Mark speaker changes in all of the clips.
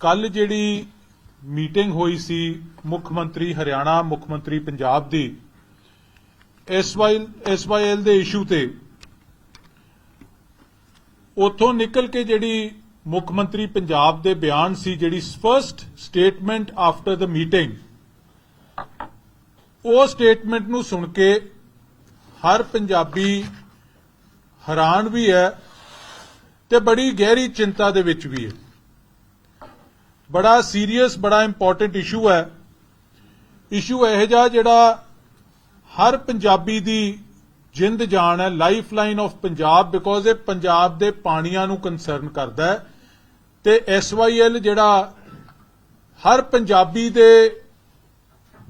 Speaker 1: ਕੱਲ ਜਿਹੜੀ ਮੀਟਿੰਗ ਹੋਈ ਸੀ ਮੁੱਖ ਮੰਤਰੀ ਹਰਿਆਣਾ, ਮੁੱਖ ਮੰਤਰੀ ਪੰਜਾਬ ਦੀ ਐਸਵਾਈਐਲ ਐਸਵਾਈਐਲ ਦੇ ਇਸ਼ੂ ਤੇ ਉਥੋਂ ਨਿਕਲ ਕੇ ਜਿਹੜੀ ਮੁੱਖ ਮੰਤਰੀ ਪੰਜਾਬ ਦੇ ਬਿਆਨ ਸੀ, ਜਿਹੜੀ first statement after the meeting ਉਹ ਸਟੇਟਮੈਂਟ ਨੂੰ ਸੁਣ ਕੇ ਹਰ ਪੰਜਾਬੀ ਹੈਰਾਨ ਵੀ ਹੈ ਤੇ ਬੜੀ ਗਹਿਰੀ ਚਿੰਤਾ ਦੇ ਵਿੱਚ ਵੀ ਹੈ। ਬੜਾ ਸੀਰੀਅਸ ਬੜਾ ਇੰਪੋਰਟੈਂਟ ਇਸ਼ੂ ਹੈ। ਇਸ਼ੂ ਇਹ ਜਿਹਾ ਜਿਹੜਾ ਹਰ ਪੰਜਾਬੀ ਦੀ ਜਿੰਦ ਜਾਨ ਹੈ life line of Punjab because ਇਹ ਪੰਜਾਬ ਦੇ ਪਾਣੀਆਂ ਨੂੰ ਕੰਸਰਨ ਕਰਦਾ ਹੈ। ਤੇ ਐਸਵਾਈਐਲ ਜਿਹੜਾ ਹਰ ਪੰਜਾਬੀ ਦੇ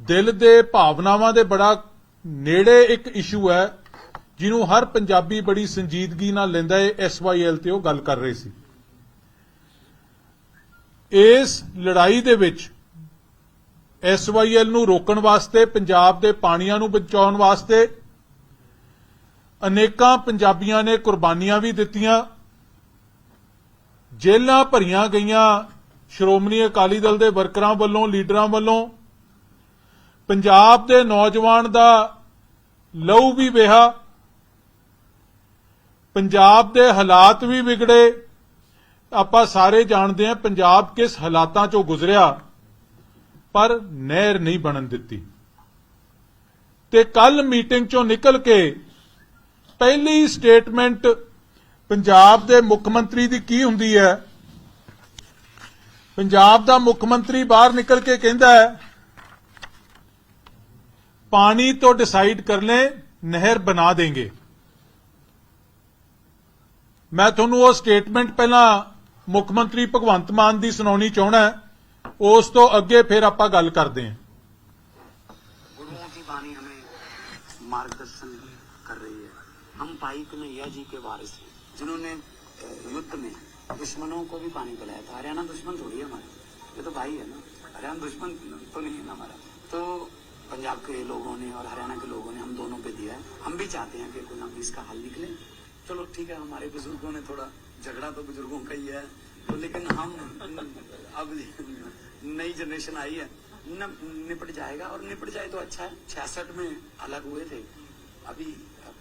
Speaker 1: ਦਿਲ ਦੇ ਭਾਵਨਾਵਾਂ ਦੇ ਬੜਾ ਨੇੜੇ ਇੱਕ ਇਸ਼ੂ ਹੈ, ਜਿਹਨੂੰ ਹਰ ਪੰਜਾਬੀ ਬੜੀ ਸੰਜੀਦਗੀ ਨਾਲ ਲੈਂਦਾ ਹੈ। ਐਸਵਾਈਐਲ ਤੇ ਉਹ ਗੱਲ ਕਰ ਰਹੇ ਸੀ। ਇਸ ਲੜਾਈ ਦੇ ਵਿੱਚ ਐਸਵਾਈਐਲ ਨੂੰ ਰੋਕਣ ਵਾਸਤੇ, ਪੰਜਾਬ ਦੇ ਪਾਣੀਆਂ ਨੂੰ ਬਚਾਉਣ ਵਾਸਤੇ ਅਨੇਕਾਂ ਪੰਜਾਬੀਆਂ ਨੇ ਕੁਰਬਾਨੀਆਂ ਵੀ ਦਿੱਤੀਆਂ। ਜੇਲ੍ਹਾਂ ਭਰੀਆਂ ਗਈਆਂ ਸ਼੍ਰੋਮਣੀ ਅਕਾਲੀ ਦਲ ਦੇ ਵਰਕਰਾਂ ਵੱਲੋਂ, ਲੀਡਰਾਂ ਵੱਲੋਂ। ਪੰਜਾਬ ਦੇ ਨੌਜਵਾਨ ਦਾ ਲਹੂ ਵੀ ਵਹਾ ਪੰਜਾਬ ਦੇ ਹਾਲਾਤ ਵੀ ਵਿਗੜੇ। ਆਪਾਂ ਸਾਰੇ ਜਾਣਦੇ ਹਾਂ ਪੰਜਾਬ ਕਿਸ ਹਾਲਾਤਾਂ ਚੋਂ ਗੁਜ਼ਰਿਆ, ਪਰ ਨਹਿਰ ਨਹੀਂ ਬਣਨ ਦਿੱਤੀ। ਤੇ ਕੱਲ ਮੀਟਿੰਗ ਚੋਂ ਨਿਕਲ ਕੇ ਪਹਿਲੀ ਸਟੇਟਮੈਂਟ ਪੰਜਾਬ ਦੇ ਮੁੱਖ ਮੰਤਰੀ ਦੀ ਕੀ ਹੁੰਦੀ ਹੈ? ਪੰਜਾਬ ਦਾ ਮੁੱਖ ਮੰਤਰੀ ਬਾਹਰ ਨਿਕਲ ਕੇ ਕਹਿੰਦਾ ਹੈ, ਪਾਣੀ ਤੋਂ ਡਿਸਾਈਡ ਕਰ ਲੈ, ਨਹਿਰ ਬਣਾ ਦੇਂਗੇ। ਮੈਂ ਤੁਹਾਨੂੰ ਉਹ ਸਟੇਟਮੈਂਟ ਪਹਿਲਾਂ ਮੁੱਖ ਮੰਤਰੀ ਭਗਵੰਤ ਮਾਨ ਦੀ ਸੁਣਾਉਣੀ ਚਾਹਣਾ ਹੈ ਉਸ ਤੋਂ ਅੱਗੇ ਫਿਰ ਆਪਾਂ ਗੱਲ ਕਰਦੇ ਹਾਂ
Speaker 2: गुरुओं की वाणी हमें मार्गदर्शन कर रही है हम भाई कन्हैया जी के वारिस हैं जिन्होंने अ, युद्ध में दुश्मनों को भी पानी पिलाया था हरियाणा दुश्मन थोड़ी है हमारा ये तो भाई है ना हरियाणा दुश्मन तो नहीं है ना हमारा तो पंजाब के लोगों ने और हरियाणा के लोगों ने हम दोनों पे दिया है हम भी चाहते हैं कि कोई ना कोई इसका हल निकले चलो ठीक है हमारे बुजुर्गों ने थोड़ा झगड़ा तो बुजुर्गों का ही है तो लेकिन हम अब नई जनरेशन आई है न, निपट जाएगा और निपट जाए तो अच्छा है छियासठ में अलग हुए थे अभी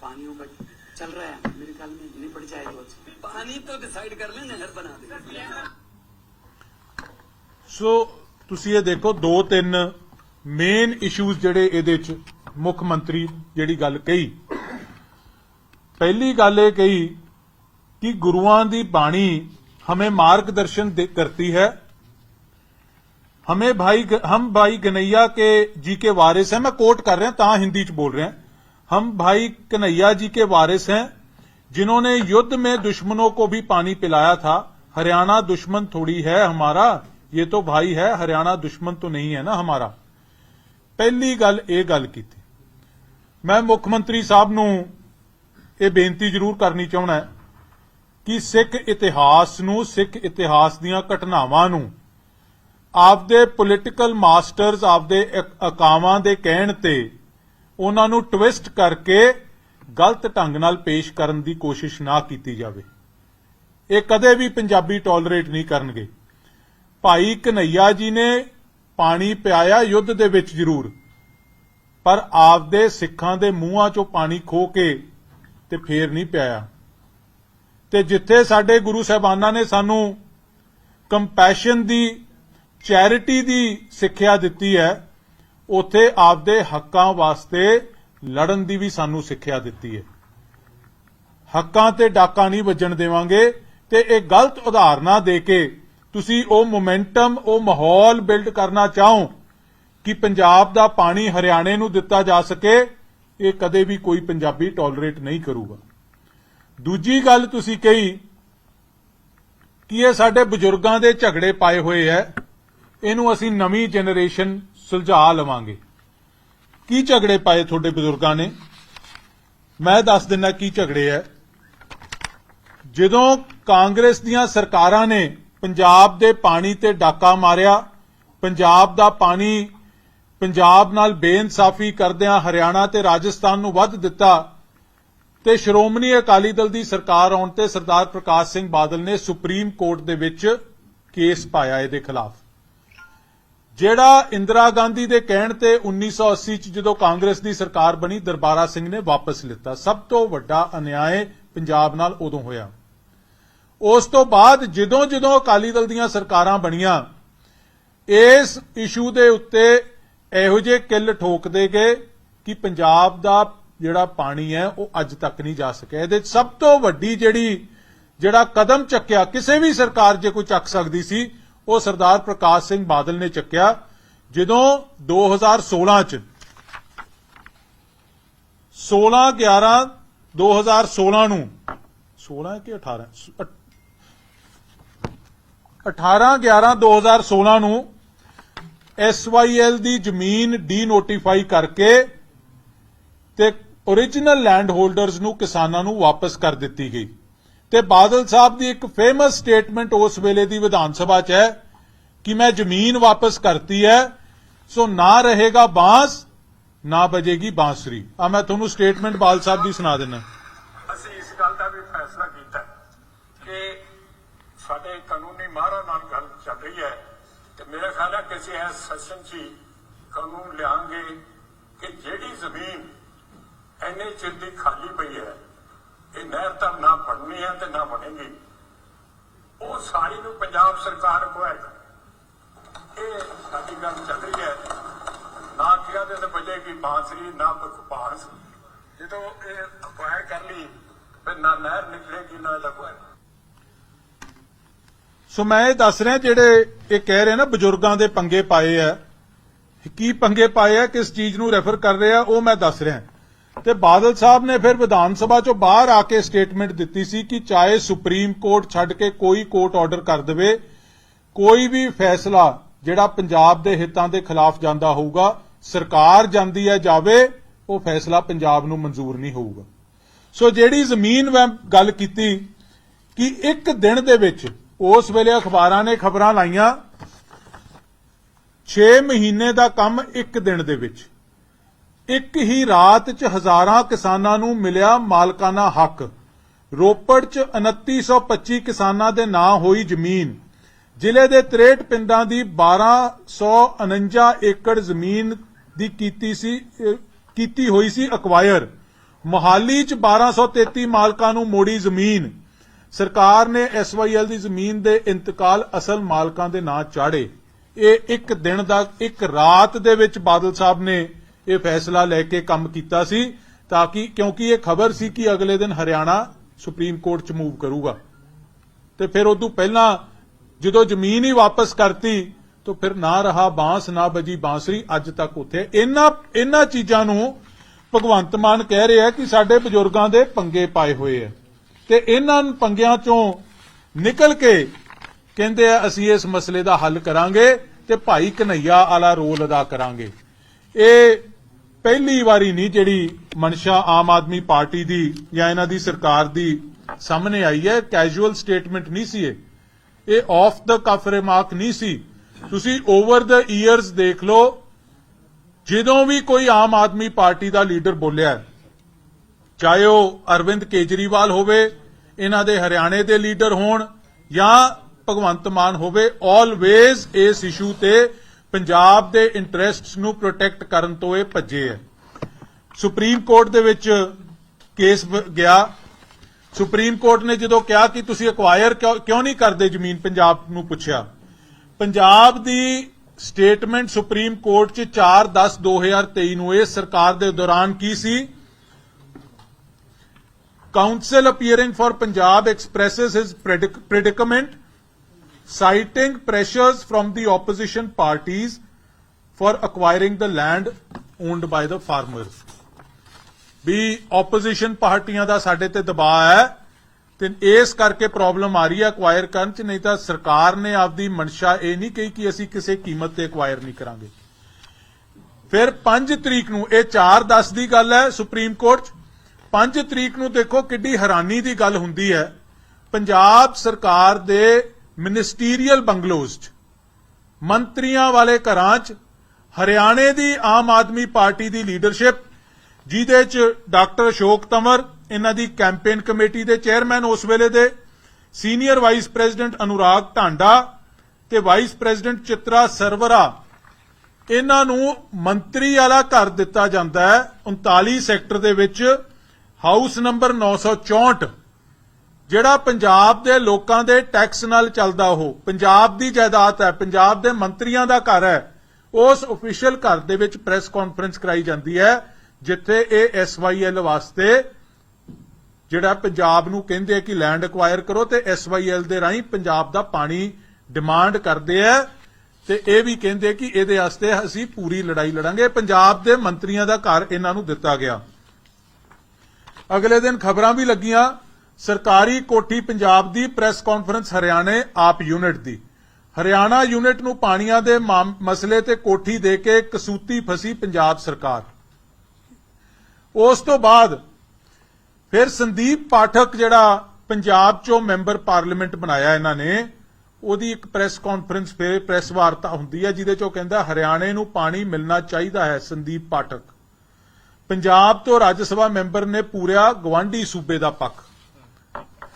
Speaker 2: पानियों का चल रहा है मेरे ख्याल में निपट जाए तो अच्छा पानी तो डिसाइड कर ले नहर बना दे
Speaker 1: ਸੋ ਤੁਸੀਂ ਇਹ ਦੇਖੋ ਦੋ ਤਿੰਨ ਮੇਨ ਇਸ਼ੂਜ਼ ਜਿਹੜੇ ਇਹਦੇ ਚ ਮੁੱਖ ਮੰਤਰੀ ਜਿਹੜੀ ਗੱਲ ਕਹੀ ਪਹਿਲੀ ਗੱਲ ਇਹ ਕਹੀ ਕਿ ਗੁਰੂਆਂ ਦੀ ਬਾਣੀ ਹਮੇ ਮਾਰਗਦਰਸ਼ਨ ਦੇ- ਕਰਤੀ ਹੈ हमें भाई हम भाई कन्हैया के जी के वारिस हैं मैं कोट कर रहे हैं ता हिंदी च बोल रहे हैं हम भाई कन्हैया जी के वारिस हैं जिन्होंने युद्ध में दुश्मनों को भी पानी पिलाया था हरियाणा दुश्मन थोड़ी है हमारा ये तो भाई है हरियाणा दुश्मन तो नहीं है ना हमारा ਪਹਿਲੀ ਗੱਲ ਇਹ ਗੱਲ ਕੀਤੀ ਮੈਂ ਮੁੱਖ ਮੰਤਰੀ ਸਾਹਿਬ ਨੂੰ ਇਹ ਬੇਨਤੀ ਜ਼ਰੂਰ ਕਰਨੀ ਚਾਹਣਾ ਕਿ ਸਿੱਖ ਇਤਿਹਾਸ ਨੂੰ, ਸਿੱਖ ਇਤਿਹਾਸ ਦੀਆਂ ਘਟਨਾਵਾਂ ਨੂੰ ਆਪਦੇ ਪੋਲਿਟੀਕਲ ਮਾਸਟਰਸ ਆਪਦੇ ਅਕ- ਅਕਾਵਾਂ ਦੇ ਕਹਿਣ ਤੇ ਉਹਨਾਂ ਨੂੰ ਟਵਿਸਟ ਕਰਕੇ ਗਲਤ ਢੰਗ ਨਾਲ ਪੇਸ਼ ਕਰਨ ਦੀ ਕੋਸ਼ਿਸ਼ ਨਾ ਕੀਤੀ ਜਾਵੇ। ਇਹ ਕਦੇ ਵੀ ਪੰਜਾਬੀ ਟੋਲਰੇਟ ਨਹੀਂ ਕਰਨਗੇ। ਭਾਈ ਕਨਈਆ ਜੀ ਨੇ ਪਾਣੀ ਪਿਆਇਆ ਯੁੱਧ ਦੇ ਵਿੱਚ ਜ਼ਰੂਰ, ਪਰ ਆਪਦੇ ਸਿੱਖਾਂ ਦੇ ਮੂੰਹਾਂ ਚੋਂ ਪਾਣੀ ਖੋ ਕੇ ਤੇ ਫੇਰ ਨਹੀਂ ਪਿਆਇਆ। ਤੇ ਜਿੱਥੇ ਸਾਡੇ ਗੁਰੂ ਸਾਹਿਬਾਨਾਂ ਨੇ ਸਾਨੂੰ ਕੰਪੈਸ਼ਨ ਦੀ ਚੈਰਿਟੀ ਦੀ ਸਿੱਖਿਆ ਦਿੱਤੀ ਹੈ, ਉਥੇ ਆਪਦੇ ਹੱਕਾਂ ਵਾਸਤੇ ਲੜਨ ਦੀ ਵੀ ਸਾਨੂੰ ਸਿੱਖਿਆ ਦਿੱਤੀ ਹੈ। ਹੱਕਾਂ ਤੇ ਡਾਕਾ ਨਹੀਂ ਵੱਜਣ ਦੇਵਾਂਗੇ ਤੇ ਇਹ ਗਲਤ ਉਦਾਹਰਨਾਂ ਦੇ ਕੇ ਤੁਸੀਂ ਉਹ ਮੋਮੈਂਟਮ ਉਹ ਮਾਹੌਲ ਬਿਲਡ ਕਰਨਾ ਚਾਹੋ ਕਿ ਪੰਜਾਬ ਦਾ ਪਾਣੀ ਹਰਿਆਣੇ ਨੂੰ ਦਿੱਤਾ ਜਾ ਸਕੇ, ਇਹ ਕਦੇ ਵੀ ਕੋਈ ਪੰਜਾਬੀ ਟੋਲਰੇਟ ਨਹੀਂ ਕਰੂਗਾ। ਦੂਜੀ ਗੱਲ ਤੁਸੀਂ ਕਹੀ ਕਿ ਇਹ ਸਾਡੇ ਬਜ਼ੁਰਗਾਂ ਦੇ ਝਗੜੇ ਪਾਏ ਹੋਏ ਐ। ਇਹਨੂੰ ਅਸੀਂ ਨਵੀਂ ਜਨਰੇਸ਼ਨ ਸੁਲਝਾ ਲਵਾਂਗੇ। ਕੀ ਝਗੜੇ ਪਾਏ ਤੁਹਾਡੇ ਬਜ਼ੁਰਗਾਂ ਨੇ? ਮੈਂ ਦੱਸ ਦਿੰਦਾ ਕੀ ਝਗੜੇ ਐ। ਜਦੋਂ ਕਾਂਗਰਸ ਦੀਆਂ ਸਰਕਾਰਾਂ ਨੇ ਪੰਜਾਬ ਦੇ ਪਾਣੀ ਤੇ ਡਾਕਾ ਮਾਰਿਆ, ਪੰਜਾਬ ਦਾ ਪਾਣੀ ਪੰਜਾਬ ਨਾਲ ਬੇਇਨਸਾਫੀ ਕਰਦਿਆਂ ਹਰਿਆਣਾ ਤੇ ਰਾਜਸਥਾਨ ਨੂੰ ਵੱਧ ਦਿੱਤਾ ਤੇ ਸ਼੍ਰੋਮਣੀ ਅਕਾਲੀ ਦਲ ਦੀ ਸਰਕਾਰ ਆਉਣ ਤੇ ਸਰਦਾਰ ਪ੍ਰਕਾਸ਼ ਸਿੰਘ ਬਾਦਲ ਨੇ ਸੁਪਰੀਮ ਕੋਰਟ ਦੇ ਵਿੱਚ ਕੇਸ ਪਾਇਆ ਇਹਦੇ ਖਿਲਾਫ। ਜਿਹੜਾ ਇੰਦਰਾ ਗਾਂਧੀ ਦੇ ਕਹਿਣ ਤੇ 1980 ਚ ਜਦੋਂ ਕਾਂਗਰਸ ਦੀ ਸਰਕਾਰ ਬਣੀ, ਦਰਬਾਰਾ ਸਿੰਘ ਨੇ ਵਾਪਸ ਲਿੱਤਾ। ਸਭ ਤੋਂ ਵੱਡਾ ਅਨਿਆਏ ਪੰਜਾਬ ਨਾਲ ਉਦੋਂ ਹੋਇਆ। ਉਸ ਤੋਂ ਬਾਅਦ ਜਦੋਂ ਜਦੋਂ ਅਕਾਲੀ ਦਲ ਦੀਆਂ ਸਰਕਾਰਾਂ ਬਣੀਆਂ, ਇਸ ਇਸ਼ੂ ਦੇ ਉੱਤੇ ਇਹੋ ਜਿਹੇ ਕਿੱਲ ਠੋਕਦੇ ਗਏ ਕਿ ਪੰਜਾਬ ਦਾ ਜਿਹੜਾ ਪਾਣੀ ਹੈ, ਉਹ ਅੱਜ ਤੱਕ ਨਹੀਂ ਜਾ ਸਕਿਆ। ਇਹਦੇ ਸਭ ਤੋਂ ਵੱਡੀ ਜਿਹੜੀ, ਜਿਹੜਾ ਕਦਮ ਚੱਕਿਆ, ਕਿਸੇ ਵੀ ਸਰਕਾਰ ਜੇ ਕੋਈ ਚੱਕ ਸਕਦੀ ਸੀ, ਉਹ ਸਰਦਾਰ ਪ੍ਰਕਾਸ਼ ਸਿੰਘ ਬਾਦਲ ਨੇ ਚੱਕਿਆ। ਜਦੋਂ 2016 ਚ 16 11 2016 ਨੂੰ 16 ਕਿ 18 18 11 2016 ਨੂੰ SYL ਦੀ ਜ਼ਮੀਨ ਡੀ ਨੋਟੀਫਾਈ ਕਰਕੇ ਤੇ origignal ਲੈਂਡ ਹੋਲਡਰਸ ਨੂੰ ਕਿਸਾਨਾਂ ਨੂੰ ਵਾਪਸ ਕਰ ਦਿੱਤੀ ਗਈ। ਤੇ ਬਾਦਲ ਸਾਹਿਬ ਦੀ ਇੱਕ ਫੇਮਸ ਸਟੇਟਮੈਂਟ ਉਸ ਵੇਲੇ ਦੀ ਵਿਧਾਨ ਸਭਾ 'ਚ ਹੈ ਕਿ ਮੈਂ ਜ਼ਮੀਨ ਵਾਪਸ ਕਰਤੀ ਹੈ, ਸੋ ਨਾ ਰਹੇਗਾ ਬਾਂਸ, ਨਾ ਬਜੇਗੀ ਬਾਂਸਰੀ। ਆ ਮੈਂ ਤੁਹਾਨੂੰ ਸਟੇਟਮੈਂਟ ਬਾਲ ਸਾਹਿਬ ਦੀ ਸੁਣਾ ਦਿੰਦਾ।
Speaker 3: ਅਸੀਂ ਇਸ ਗੱਲ ਦਾ ਵੀ ਫੈਸਲਾ ਕੀਤਾ ਕਿ ਸਾਡੇ ਕਾਨੂੰਨੀ ਮਾਹਰਾਂ ਨਾਲ ਗੱਲ ਚੱਲ ਰਹੀ ਹੈ ਤੇ ਮੇਰੇ ਖਿਆਲ ਹੈ ਕਿਸੇ ਇਸ ਸੈਸ਼ਨ 'ਚ ਹੀ ਕਾਨੂੰਨ ਲਿਆਂਗੇ ਕਿ ਜਿਹੜੀ ਜ਼ਮੀਨ ਐਨੇ ਚਿਰ ਦੀ ਖਾਲੀ ਪਈ ਹੈ। ਇਹ ਨਹਿਰ ਤਾਂ ਨਾ ਬਣਨੀ ਹੈ ਤੇ ਨਾ ਬਣੇਗੀ। ਉਹ ਸਾਰੀ ਨੂੰ ਪੰਜਾਬ ਸਰਕਾਰ ਕੋਏਗਾ ਇਹ ਸਾਡੀ ਗੱਲ ਚੱਲ ਰਹੀ ਹੈ। ਨਾ ਕਿਹਾ ਤੇ ਬਜੇਗੀ ਬਾਂਸਰੀ, ਨਾ ਬਾਂਸ। ਜਦੋਂ ਇਹ ਅਕਵਾਇਰ ਕਰ ਲਈ, ਫਿਰ ਨਾ ਨਹਿਰ ਨਿਕਲੇਗੀ, ਨਾ ਇਹਦਾ ਕੋਈ।
Speaker 1: ਸੋ ਮੈਂ ਇਹ ਦੱਸ ਰਿਹਾ ਜਿਹੜੇ ਇਹ ਕਹਿ ਰਹੇ ਨਾ ਬਜ਼ੁਰਗਾਂ ਦੇ ਪੰਗੇ ਪਾਏ ਆ ਕੀ ਪੰਗੇ ਪਾਏ ਆ ਕਿਸ ਚੀਜ਼ ਨੂੰ ਰੈਫਰ ਕਰ ਰਹੇ ਆ, ਉਹ ਮੈਂ ਦੱਸ ਰਿਹਾ। ਤੇ ਬਾਦਲ ਸਾਹਿਬ ਨੇ ਫਿਰ ਵਿਧਾਨ ਸਭਾ ਚੋਂ ਬਾਹਰ ਆ ਕੇ ਸਟੇਟਮੈਂਟ ਦਿੱਤੀ ਸੀ ਕਿ ਚਾਹੇ ਸੁਪਰੀਮ ਕੋਰਟ ਛੱਡ ਕੇ ਕੋਈ ਕੋਰਟ ਆਰਡਰ ਕਰ ਦੇਵੇ, ਕੋਈ ਵੀ ਫੈਸਲਾ ਜਿਹੜਾ ਪੰਜਾਬ ਦੇ ਹਿੱਤਾਂ ਦੇ ਖਿਲਾਫ ਜਾਂਦਾ ਹੋਊਗਾ, ਸਰਕਾਰ ਜਾਂਦੀ ਹੈ ਜਾਵੇ, ਉਹ ਫੈਸਲਾ ਪੰਜਾਬ ਨੂੰ ਮਨਜ਼ੂਰ ਨਹੀਂ ਹੋਊਗਾ। ਸੋ ਜਿਹੜੀ ਜ਼ਮੀਨ ਮੈਂ ਗੱਲ ਕੀਤੀ ਕਿ ਇੱਕ ਦਿਨ ਦੇ ਵਿੱਚ ਉਸ ਵੇਲੇ ਅਖਬਾਰਾਂ ਨੇ ਖਬਰਾਂ ਲਾਈਆਂ 6 ਮਹੀਨੇ ਦਾ ਕੰਮ ਇੱਕ ਦਿਨ ਦੇ ਵਿੱਚ। ਇੱਕ ਹੀ ਰਾਤ 'ਚ ਹਜ਼ਾਰਾਂ ਕਿਸਾਨਾਂ ਨੂੰ ਮਿਲਿਆ ਮਾਲਕਾਨਾ ਹੱਕ। ਰੋਪੜ 'ਚ 2925 ਕਿਸਾਨਾਂ ਦੇ ਨਾਂ ਹੋਈ ਜ਼ਮੀਨ। ਜ਼ਿਲ੍ਹੇ ਦੇ 63 ਪਿੰਡਾਂ ਦੀ 1249 ਏਕੜ ਜ਼ਮੀਨ ਦੀ ਕੀਤੀ ਸੀ ਕੀਤੀ ਹੋਈ ਸੀ ਅਕਵਾਇਰ ਮੋਹਾਲੀ 'ਚ 1233 ਮਾਲਕਾਂ ਨੂੰ ਮੋੜੀ ਜ਼ਮੀਨ। ਸਰਕਾਰ ਨੇ ਐਸਵਾਈਐਲ ਦੀ ਜ਼ਮੀਨ ਦੇ ਇੰਤਕਾਲ ਅਸਲ ਮਾਲਕਾਂ ਦੇ ਨਾਂ ਚਾੜੇ। ਇਹ ਇੱਕ ਦਿਨ ਦਾ, ਇੱਕ ਰਾਤ ਦੇ ਵਿੱਚ ਬਾਦਲ ਸਾਹਿਬ ਨੇ ਇਹ ਫੈਸਲਾ ਲੈ ਕੇ ਕੰਮ ਕੀਤਾ ਸੀ ਤਾਂ ਕਿ ਕਿਉਂਕਿ ਇਹ ਖਬਰ ਸੀ ਕਿ ਅਗਲੇ ਦਿਨ ਹਰਿਆਣਾ ਸੁਪਰੀਮ ਕੋਰਟ 'ਚ ਮੂਵ ਕਰੂਗਾ। ਤੇ ਫਿਰ ਉਦੋਂ ਪਹਿਲਾਂ ਜਦੋਂ ਜ਼ਮੀਨ ਹੀ ਵਾਪਸ ਕਰਤੀ, ਤਾਂ ਫਿਰ ਨਾ ਰਹਾ ਬਾਂਸ, ਨਾ ਬਜੀ ਬਾਂਸਰੀ, ਅੱਜ ਤੱਕ ਉੱਥੇ। ਇਹਨਾਂ ਇਹਨਾਂ ਚੀਜ਼ਾਂ ਨੂੰ ਭਗਵੰਤ ਮਾਨ ਕਹਿ ਰਿਹਾ ਕਿ ਸਾਡੇ ਬਜ਼ੁਰਗਾਂ ਦੇ ਪੰਗੇ ਪਾਏ ਹੋਏ ਆ। ਤੇ ਇਹਨਾਂ ਪੰਗਿਆਂ ਚੋਂ ਨਿਕਲ ਕੇ ਕਹਿੰਦੇ ਆ, ਅਸੀਂ ਇਸ ਮਸਲੇ ਦਾ ਹੱਲ ਕਰਾਂਗੇ ਤੇ ਭਾਈ ਕਨਈਆ ਵਾਲਾ ਰੋਲ ਅਦਾ ਕਰਾਂਗੇ। ਇਹ ਪਹਿਲੀ ਵਾਰੀ ਨਹੀਂ ਜਿਹੜੀ ਮਨਸ਼ਾ ਆਮ ਆਦਮੀ ਪਾਰਟੀ ਦੀ ਜਾਂ ਇਹਨਾਂ ਦੀ ਸਰਕਾਰ ਦੀ ਸਾਹਮਣੇ ਆਈ ਹੈ ਕੈਜੂਅਲ ਸਟੇਟਮੈਂਟ ਨਹੀਂ ਸੀ ਇਹ। ਇਹ ਆਫ ਦਾ ਕਫ ਰਿਮਾਰਕ ਨਹੀਂ ਸੀ। ਤੁਸੀਂ ਓਵਰ ਦਾ ਇਅਰਸ ਦੇਖ ਲਓ, ਜਦੋਂ ਵੀ ਕੋਈ ਆਮ ਆਦਮੀ ਪਾਰਟੀ ਦਾ ਲੀਡਰ ਬੋਲਿਆ ਚਾਹੇ ਉਹ ਅਰਵਿੰਦ ਕੇਜਰੀਵਾਲ ਹੋਵੇ, ਇਹਨਾਂ ਦੇ ਹਰਿਆਣੇ ਦੇ ਲੀਡਰ ਹੋਣ ਜਾਂ ਭਗਵੰਤ ਮਾਨ ਹੋਵੇ ਆਲਵੇਜ਼ ਇਸ ਇਸ਼ੂ ਤੇ ਪੰਜਾਬ ਦੇ ਇੰਟਰਸਟਸ ਨੂੰ ਪ੍ਰੋਟੈਕਟ ਕਰਨ ਤੋਂ ਇਹ ਭੱਜੇ ਹੈ ਸੁਪਰੀਮ ਕੋਰਟ ਦੇ ਵਿੱਚ ਕੇਸ ਗਿਆ। ਸੁਪਰੀਮ ਕੋਰਟ ਨੇ ਜਦੋਂ ਕਿਹਾ ਕਿ ਤੁਸੀਂ ਅਕਵਾਇਰ ਕਿਉਂ ਕਿਉਂ ਨਹੀਂ ਕਰਦੇ ਜ਼ਮੀਨ, ਪੰਜਾਬ ਨੂੰ ਪੁੱਛਿਆ। ਪੰਜਾਬ ਦੀ ਸਟੇਟਮੈਂਟ ਸੁਪਰੀਮ ਕੋਰਟ 'ਚ 4/10/2023 ਨੂੰ ਇਹ ਸਰਕਾਰ ਦੇ ਦੌਰਾਨ ਕੀ ਸੀ? Counsel appearing for Punjab expresses his predic- citing pressures from the opposition parties for acquiring the land owned by the farmers. ਵੀ ਆਪੋਜੀਸ਼ਨ ਪਾਰਟੀਆਂ ਦਾ ਸਾਡੇ ਤੇ ਦਬਾਅ ਹੈ ਤੇ ਇਸ ਕਰਕੇ ਪ੍ਰੋਬਲਮ ਆ ਰਹੀ ਹੈ ਅਕਵਾਇਰ ਕਰਨ ਚ, ਨਹੀਂ ਤਾਂ ਸਰਕਾਰ ਨੇ ਆਪਦੀ ਮਨਸ਼ਾ ਇਹ ਨਹੀਂ ਕਹੀ ਕਿ ਅਸੀਂ ਕਿਸੇ ਕੀਮਤ ਤੇ ਅਕਵਾਇਰ ਨਹੀਂ ਕਰਾਂਗੇ ਫਿਰ 5 ਤਰੀਕ ਨੂੰ, ਇਹ 4 10 ਦੀ ਗੱਲ ਹੈ ਸੁਪਰੀਮ ਕੋਰਟ 'ਚ 5 ਤਰੀਕ ਨੂੰ ਦੇਖੋ ਕਿੱਡੀ ਹੈਰਾਨੀ ਦੀ ਗੱਲ ਹੁੰਦੀ ਹੈ ਪੰਜਾਬ ਸਰਕਾਰ ਦੇ ਮਿਨਿਸਟੀਰੀਅਲ ਬੰਗਲੋਜ਼ 'ਚ, ਮੰਤਰੀਆਂ ਵਾਲੇ ਘਰਾਂ 'ਚ, ਹਰਿਆਣੇ ਦੀ ਆਮ ਆਦਮੀ ਪਾਰਟੀ ਦੀ ਲੀਡਰਸ਼ਿਪ, ਜਿਹਦੇ 'ਚ ਡਾਕਟਰ ਅਸ਼ੋਕ ਤਮਰ ਇਹਨਾਂ ਦੀ ਕੈਂਪੇਨ ਕਮੇਟੀ ਦੇ ਚੇਅਰਮੈਨ ਉਸ ਵੇਲੇ ਦੇ, senior vice president Anurag Dhanda ਤੇ ਵਾਈਸ ਪ੍ਰੈਜ਼ੀਡੈਂਟ ਚਿਤਰਾ ਸਰਵਰਾ। ਇਹਨਾਂ ਨੂੰ ਮੰਤਰੀ ਵਾਲਾ ਘਰ ਦਿੱਤਾ ਜਾਂਦਾ ਹੈ 39 ਸੈਕਟਰ ਦੇ ਵਿੱਚ, ਹਾਊਸ ਨੰਬਰ 964 ਜਿਹੜਾ ਪੰਜਾਬ ਦੇ ਲੋਕਾਂ ਦੇ ਟੈਕਸ ਨਾਲ ਚੱਲਦਾ ਉਹ, ਪੰਜਾਬ ਦੀ ਜਾਇਦਾਦ ਹੈ, ਪੰਜਾਬ ਦੇ ਮੰਤਰੀਆਂ ਦਾ ਘਰ ਹੈ, ਉਸ ਅਫੀਸ਼ੀਅਲ ਘਰ ਦੇ ਵਿੱਚ ਪ੍ਰੈਸ ਕਾਨਫਰੰਸ ਕਰਾਈ ਜਾਂਦੀ ਹੈ, ਜਿੱਥੇ ਇਹ ਐਸਵਾਈਐਲ ਵਾਸਤੇ ਜਿਹੜਾ ਪੰਜਾਬ ਨੂੰ ਕਹਿੰਦੇ ਆ ਕਿ ਲੈਂਡ ਅਕਵਾਇਰ ਕਰੋ ਤੇ ਐਸਵਾਈਐਲ ਦੇ ਰਾਹੀਂ ਪੰਜਾਬ ਦਾ ਪਾਣੀ ਡਿਮਾਂਡ ਕਰਦੇ ਆ, ਤੇ ਇਹ ਵੀ ਕਹਿੰਦੇ ਕਿ ਇਹਦੇ ਵਾਸਤੇ ਅਸੀਂ ਪੂਰੀ ਲੜਾਈ ਲੜਾਂਗੇ, ਪੰਜਾਬ ਦੇ ਮੰਤਰੀਆਂ ਦਾ ਘਰ ਇਹਨਾਂ ਨੂੰ ਦਿੱਤਾ ਗਿਆ। ਅਗਲੇ ਦਿਨ ਖਬਰਾਂ ਵੀ ਲੱਗੀਆਂ ਸਰਕਾਰੀ ਕੋਠੀ ਪੰਜਾਬ ਦੀ ਪ੍ਰੈਸ ਕਾਨਫਰੰਸ ਹਰਿਆਣੇ ਆਪ ਯੂਨਿਟ ਦੀ। ਹਰਿਆਣਾ ਯੂਨਿਟ ਨੂੰ ਪਾਣੀਆਂ ਦੇ ਮਸਲੇ ਤੇ ਕੋਠੀ ਦੇ ਕੇ ਕਸੂਤੀ ਫਸੀ ਪੰਜਾਬ ਸਰਕਾਰ। ਉਸ ਤੋਂ ਬਾਅਦ ਫਿਰ ਸੰਦੀਪ ਪਾਠਕ ਜਿਹੜਾ ਪੰਜਾਬ ਚੋਂ ਮੈਂਬਰ ਪਾਰਲੀਮੈਂਟ ਬਣਾਇਆ ਇਹਨਾਂ ਨੇ, ਉਹਦੀ ਇੱਕ ਪ੍ਰੈਸ ਕਾਨਫਰੰਸ ਫਿਰ ਪ੍ਰੈਸ ਵਾਰਤਾ ਹੁੰਦੀ ਹੈ, ਜਿਹਦੇ ਚੋਂ ਕਹਿੰਦਾ ਹਰਿਆਣੇ ਨੂੰ ਪਾਣੀ ਮਿਲਣਾ ਚਾਹੀਦਾ ਹੈ, ਸੰਦੀਪ ਪਾਠਕ। ਪੰਜਾਬ ਤੋਂ ਰਾਜ ਸਭਾ ਮੈਂਬਰ ਨੇ ਪੂਰਿਆ ਗਵਾਂਢੀ ਸੂਬੇ ਦਾ ਪੱਖ।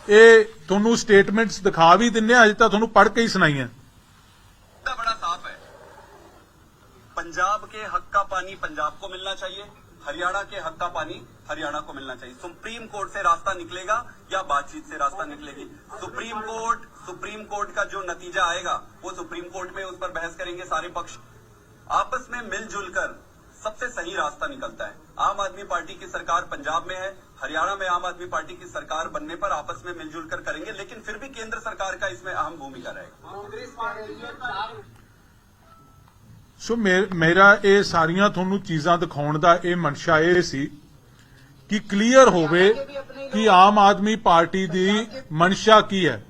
Speaker 1: ਇਹ ਤੁਹਾਨੂੰ ਸਟੇਟਮੈਂਟਸ ਦਿਖਾ ਵੀ ਦਿੰਨੇ ਆ ਅਜੇ ਤਾਂ ਤੁਹਾਨੂੰ ਪੜ੍ਹ ਕੇ ਹੀ ਸੁਣਾਈਆਂ
Speaker 4: मुद्दा बड़ा साफ है पंजाब के हक का पानी पंजाब को मिलना चाहिए हरियाणा के हक का पानी हरियाणा को मिलना चाहिए सुप्रीम कोर्ट से रास्ता निकलेगा या बातचीत से रास्ता निकलेगी सुप्रीम कोर्ट सुप्रीम कोर्ट का जो नतीजा आएगा वो सुप्रीम कोर्ट में उस पर बहस करेंगे सारे पक्ष आपस में मिलजुल कर सबसे सही रास्ता निकलता है आम आदमी पार्टी की सरकार पंजाब में है हरियाणा में आम आदमी पार्टी की सरकार बनने पर आपस में मिलजुल कर करेंगे लेकिन फिर भी केंद्र सरकार का इसमें अहम भूमिका रहेगी
Speaker 1: ਸੋ ਮੇ- ਮੇਰਾ ਇਹ ਸਾਰੀਆਂ ਤੁਹਾਨੂੰ ਚੀਜ਼ਾਂ ਦਿਖਾਉਣ ਦਾ ਇਹ ਮਨਸ਼ਾ ਇਹ ਸੀ ਕਿ ਕਲੀਅਰ ਹੋਵੇ ਕਿ ਆਮ ਆਦਮੀ ਪਾਰਟੀ ਦੀ ਮਨਸ਼ਾ ਕੀ ਹੈ